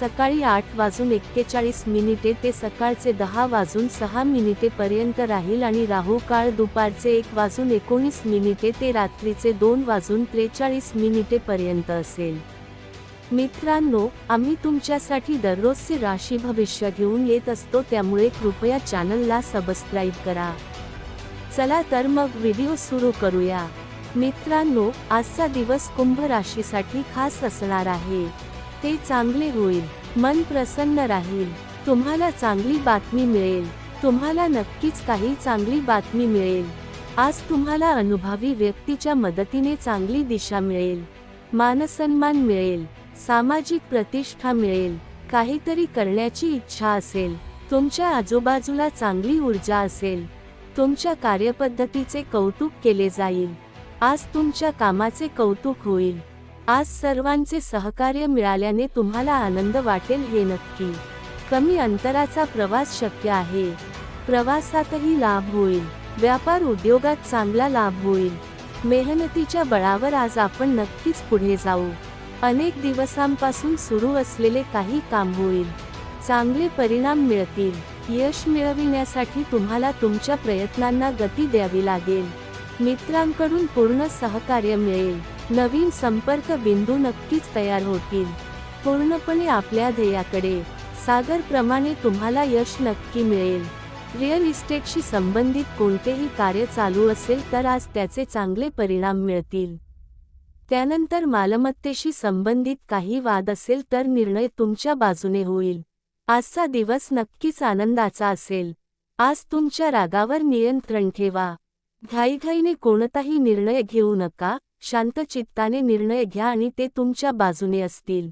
सकाळी आठ वाजून एक्केचाळीस मिनिटे ते सकाळचे दहा वाजून सहा मिनिटे पर्यंत राहील आणि राहू काळ दुपारचे एक वाजून एकोणीस मिनिटे ते रात्रीचे दोन वाजून त्रेचाळीस मिनिटे पर्यंत असेल. मित्रांनो आम्ही तुमच्यासाठी दररोजचे राशी भविष्य घेऊन येत असतो त्यामुळे कृपया चॅनलला सबस्क्राईब करा. चला तर मग व्हिडिओ सुरू करूया. मित्रांनो आजचा दिवस कुंभ राशीसाठी खास असणार आहे. ते चांगले होईल. मन प्रसन्न राहील. तुम्हाला चांगली बातमी मिळेल. तुम्हाला नक्कीच काही चांगली बातमी मिळेल. आज तुम्हाला अनुभवी व्यक्तीच्या मदतीने चांगली दिशा मिळेल. मानसन्मान मिळेल. सामाजिक प्रतिष्ठा मिळेल. काहीतरी करण्याची इच्छा असेल. तुमच्या आजूबाजूला चांगली ऊर्जा असेल. तुमच्या कार्यपद्धतीचे कौतुक केले जाईल. आज तुमच्या कामाचे कौतुक होईल. आज सर्वांचे सहकार्य मिळाल्याने तुम्हाला आनंद वाटेल हे नक्की. कमी अंतराचा प्रवास शक्य आहे. प्रवासातही लाभ होईल. व्यापार उद्योगात चांगला लाभ होईल. मेहनतीच्या बळावर आज आपण नक्कीच पुढे जाऊ. अनेक दिवसांपासून सुरू असलेले काही काम होईल. चांगले परिणाम मिळतील. यश मिळविण्यासाठी तुम्हाला तुमच्या प्रयत्नांना गती द्यावी लागेल. मित्रांकडून पूर्ण सहकार्य मिळेल. नवीन संपर्क बिंदू नक्कीच तयार होतील. पूर्णपणे आपल्या ध्येयाकडे. सागरप्रमाणे तुम्हाला यश नक्की मिळेल. रिअल इस्टेटशी संबंधित कोणतेही कार्य चालू असेल तर आज त्याचे चांगले परिणाम मिळतील. त्यानंतर मालमत्तेशी संबंधित काही वाद असेल तर निर्णय तुमच्या बाजूने होईल. आजचा दिवस नक्कीच आनंदाचा असेल. आज तुमच्या रागावर नियंत्रण ठेवा. घाईघाईने कोणताही निर्णय घेऊ नका. शांत चित्ताने निर्णय घ्या आणि ते तुमच्या बाजूने असतील.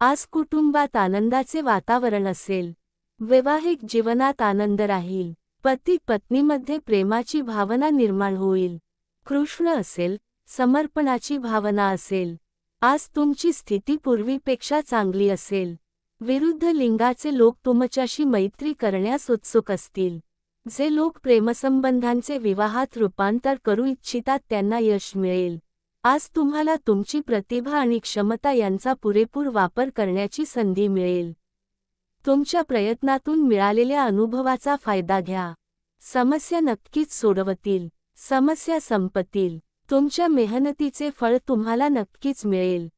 आज कुटुंबात आनंदाचे वातावरण असेल. वैवाहिक जीवनात आनंद राहील. पती पत्नीमध्ये प्रेमाची भावना निर्माण होईल. कृष्ण असेल समर्पणाची भावना असेल. आज तुमची स्थिती पूर्वीपेक्षा चांगली असेल. विरुद्ध लिंगाचे लोक तुमच्याशी मैत्री करण्यास उत्सुक असतील. जे लोक प्रेमसंबंधांचे विवाहात रूपांतर करू इच्छितात त्यांना यश मिळेल. आज तुम्हाला तुमची प्रतिभा आणि क्षमता यांचा पुरेपूर वापर करण्याची संधी मिळेल. तुमच्या प्रयत्नातून मिळालेल्या अनुभवाचा फायदा घ्या. समस्या नक्कीच सोडवतील. समस्या संपतील. तुमच्या मेहनतीचे फळ तुम्हाला नक्कीच मिळेल.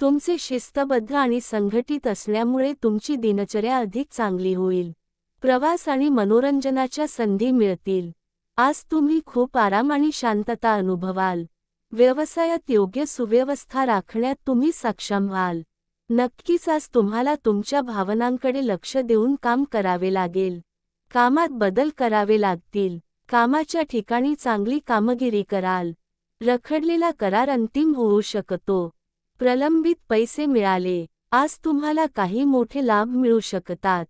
तुमचे शिस्तबद्ध आणि संघटित असल्यामुळे तुमची दिनचर्या अधिक चांगली होईल. प्रवास आणि मनोरंजनाच्या संधी मिळतील. आज तुम्ही खूप आराम आणि शांतता अनुभवाल. व्यवसायात योग्य सुव्यवस्था राखण्यात तुम्ही सक्षम व्हाल. नक्कीच आज तुम्हाला तुमच्या भावनांकडे लक्ष देऊन काम करावे लागेल. कामात बदल करावे लागतील. कामाच्या ठिकाणी चांगली कामगिरी कराल. रखडलेला करार अंतिम होऊ शकतो. प्रलंबित पैसे मिळाले. आज तुम्हाला काही मोठे लाभ मिळू शकतात.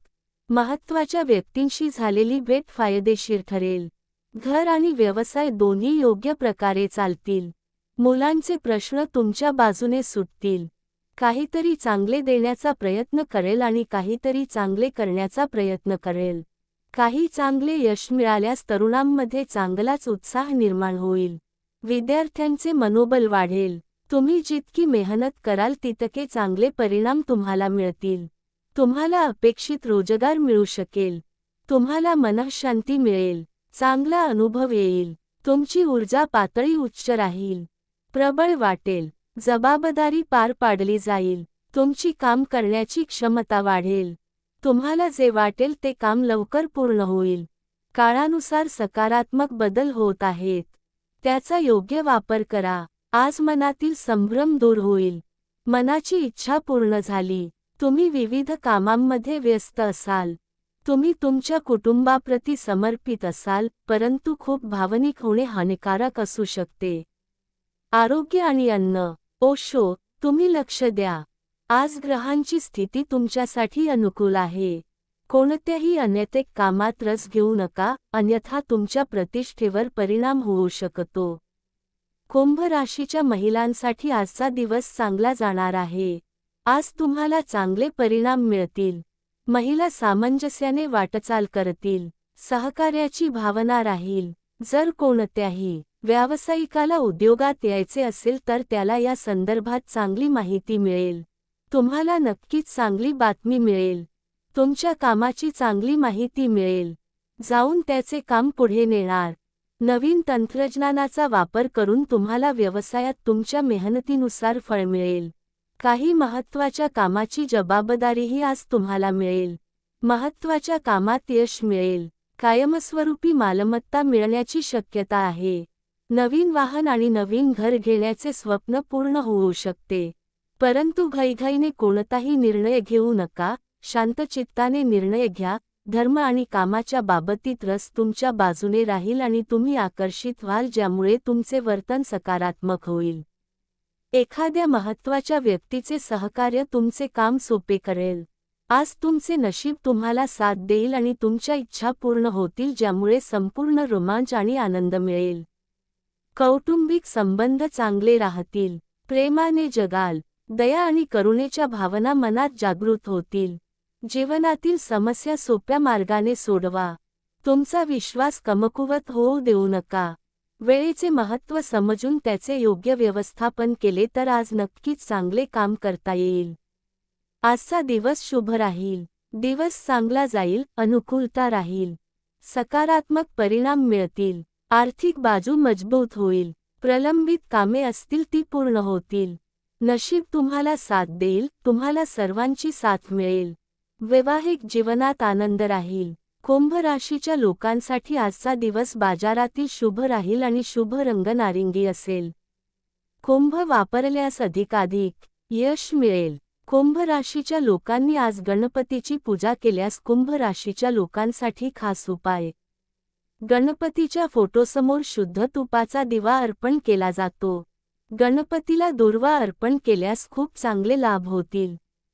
महत्त्वाच्या व्यक्तींशी झालेली भेट फायदेशीर ठरेल. घर आणि व्यवसाय दोन्ही योग्य प्रकारे चालतील. मुलांचे प्रश्न तुमच्या बाजूने सुटतील. काहीतरी चांगले देण्याचा प्रयत्न करेल आणि काहीतरी चांगले करण्याचा प्रयत्न करेल. काही चांगले यश मिळाल्यास तरुणांमध्ये चांगलाच उत्साह निर्माण होईल. विद्यार्थ्यांचे मनोबल वाढेल. तुम्ही जितकी मेहनत कराल तितके चांगले परिणाम तुम्हाला मिळतील. तुम्हाला अपेक्षित रोजगार मिळू शकेल. तुम्हाला मनःशांती मिळेल. चांगला अनुभव येईल. तुमची ऊर्जा पातळी उच्च राहील. प्रबळ वाटेल. जबाबदारी पार पाडली जाईल. तुमची काम करण्याची क्षमता वाढेल. तुम्हाला जे वाटेल ते काम लवकर पूर्ण होईल. काळानुसार सकारात्मक बदल होत आहेत. त्याचा योग्य वापर करा. आज मनातील संभ्रम दूर होईल. मनाची इच्छा पूर्ण झाली. तुम्ही विविध कामांमध्ये व्यस्त असाल. तुम्ही तुमच्या कुटुंबाप्रती समर्पित असाल परंतु खूप भावनिक होणे हानिकारक असू शकते. आरोग्य आणि अन्न. ओशो तुम्ही लक्ष द्या. आज ग्रहांची स्थिती तुमच्यासाठी अनुकूल आहे. कोणत्याही अनैतिक कामात रस घेऊ नका अन्यथा तुमच्या प्रतिष्ठेवर परिणाम होऊ शकतो. कुंभ राशीच्या महिलांसाठी आजचा दिवस चांगला जाणार आहे. आज तुम्हाला चांगले परिणाम मिळतील. महिला सामंजस्याने वाटचाल करतील. सहकार्याची भावना राहील. जर कोणत्याही व्यावसायिकाला उद्योगात यायचे असेल तर त्याला या संदर्भात चांगली माहिती मिळेल. तुम्हाला नक्कीच चांगली बातमी मिळेल. तुमच्या कामाची चांगली माहिती मिळेल. जाऊन त्याचे काम पुढे नेणार. नवीन तंत्रज्ञानाचा वापर करून तुम्हाला व्यवसायात तुमच्या मेहनतीनुसार फळ मिळेल. काही महत्त्वाच्या कामाची जबाबदारीही आज तुम्हाला मिळेल. महत्त्वाच्या कामात यश मिळेल. कायमस्वरूपी मालमत्ता मिळण्याची शक्यता आहे. नवीन वाहन आणि नवीन घर घेण्याचे स्वप्न पूर्ण होऊ शकते. परंतु घाईघाईने कोणताही निर्णय घेऊ नका. शांतचित्ताने निर्णय घ्या. धर्म आणि कामाच्या बाबतीत रस तुमच्या बाजूने राहील आणि तुम्ही आकर्षित व्हाल ज्यामुळे तुमचे वर्तन सकारात्मक होईल. एखाद्या महत्त्वाच्या व्यक्तीचे सहकार्य तुमचे काम सोपे करेल. आज तुमचे नशीब तुम्हाला साथ देईल आणि तुमच्या इच्छा पूर्ण होतील ज्यामुळे संपूर्ण रोमांच आणि आनंद मिळेल. कौटुंबिक संबंध चांगले राहतील. प्रेमाने जगाल. दया आणि करुणेच्या भावना मनात जागृत होतील. जीवनातील समस्या सोप्या मार्गाने सोडवा. तुमचा विश्वास कमकुवत होऊ देऊ नका. वेळेचे महत्त्व समजून त्याचे योग्य व्यवस्थापन केले तर आज नक्कीच चांगले काम करता येईल. आजचा दिवस शुभ राहील. दिवस चांगला जाईल अनुकूलता राहील. सकारात्मक परिणाम मिळतील. आर्थिक बाजू मजबूत होईल. प्रलंबित कामे असतील ती पूर्ण होतील. नशीब तुम्हाला साथ देईल तुम्हाला सर्वांची साथ मिळेल. वैवाहिक जीवनात आनंद राहील. कुंभ राशीच्या लोकांसाठी आजचा दिवस बाजारातील शुभ राहील आणि शुभ रंग नारिंगी असेल. कुंभ वापरल्यास अधिकाधिक यश मिळेल. कुंभ राशीच्या लोकांनी आज गणपतीची पूजा केल्यास कुंभ राशीच्या लोकांसाठी खास उपाय. गणपतीच्या फोटोसमोर शुद्ध तुपाचा दिवा अर्पण केला जातो. गणपतीला दुर्वा अर्पण केल्यास खूप चांगले लाभ होतील.